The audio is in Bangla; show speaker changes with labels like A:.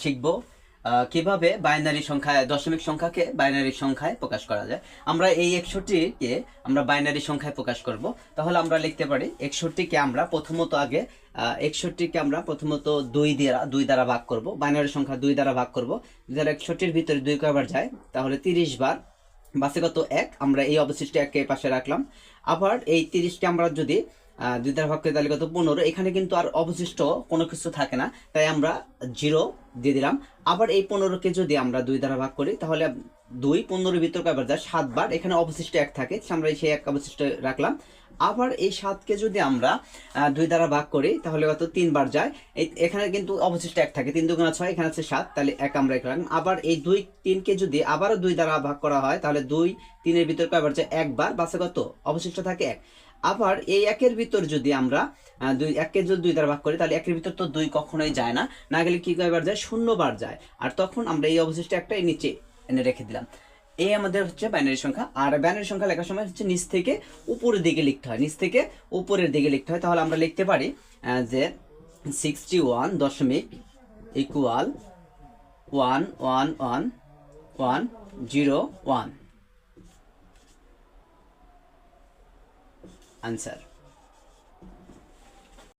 A: শিখব। কীভাবে বাইনারি সংখ্যায়, দশমিক সংখ্যাকে বাইনারি সংখ্যায় প্রকাশ করা যায়। আমরা এই একষট্টিকে আমরা বাইনারি সংখ্যায় প্রকাশ করব। তাহলে আমরা লিখতে পারি, একষট্টিকে আমরা প্রথমত আগে একষট্টিকে আমরা প্রথমত দুই দ্বারা দুই দ্বারা ভাগ করব। বাইনারি সংখ্যা দুই দ্বারা ভাগ করব। যদি একষট্টির ভিতরে দুই কয়বার যায়, তাহলে তিরিশ বার বাসেগত এক, আমরা এই অবশিষ্ট এককে পাশে রাখলাম। আবার এই তিরিশকে আমরা যদি দুই দ্বারা ভাগ করে তাহলে কত? পনেরো। এখানে কিন্তু আর অবশিষ্ট কোনো কিছু থাকে না। তাই আমরা জিরো দিয়ে দিলাম। আবার এই পনেরোকে যদি আমরা দুই দ্বারা ভাগ করি, তাহলে দুই পনেরোর ভিতর কয়বার যায়? সাতবার এখানে অবশিষ্ট এক থাকে আমরা সেই এক অবশিষ্ট রাখলাম। আবার এই সাতকে যদি আমরা দুই দ্বারা ভাগ করি, তাহলে কত? তিনবার যায়। এখানে কিন্তু অবশিষ্ট এক থাকে, তিন দুগুণা ছয়, এখানে আছে সাত, তাহলে এক আমরা রাখলাম। আবার এই দুই তিনকে যদি আবারও দুই দ্বারা ভাগ করা হয়, তাহলে দুই, তিনের ভিতর কয়বার যায়? একবার বাসে কত? অবশিষ্ট থাকে এক। আবার এই একের ভিতর যদি আমরা দুই এককে যদি দুই দ্বারা ভাগ করি, তাহলে একের ভিতর তো দুই কখনোই যায় না। না গেলে কি কয়বার যায়? শূন্য বার যায়। আর তখন আমরা এই অবশিষ্ট একটা নিচে এনে রেখে দিলাম। এই আমাদের হচ্ছে বাইনারি সংখ্যা। আর বাইনারি সংখ্যা লেখার সময় হচ্ছে নিচ থেকে উপরের দিকে লিখতে হয়। নিচ থেকে উপরের দিকে লিখতে হয়। তাহলে আমরা লিখতে পারি যে সিক্সটি ওয়ান দশমিক equal one one one one zero one answer.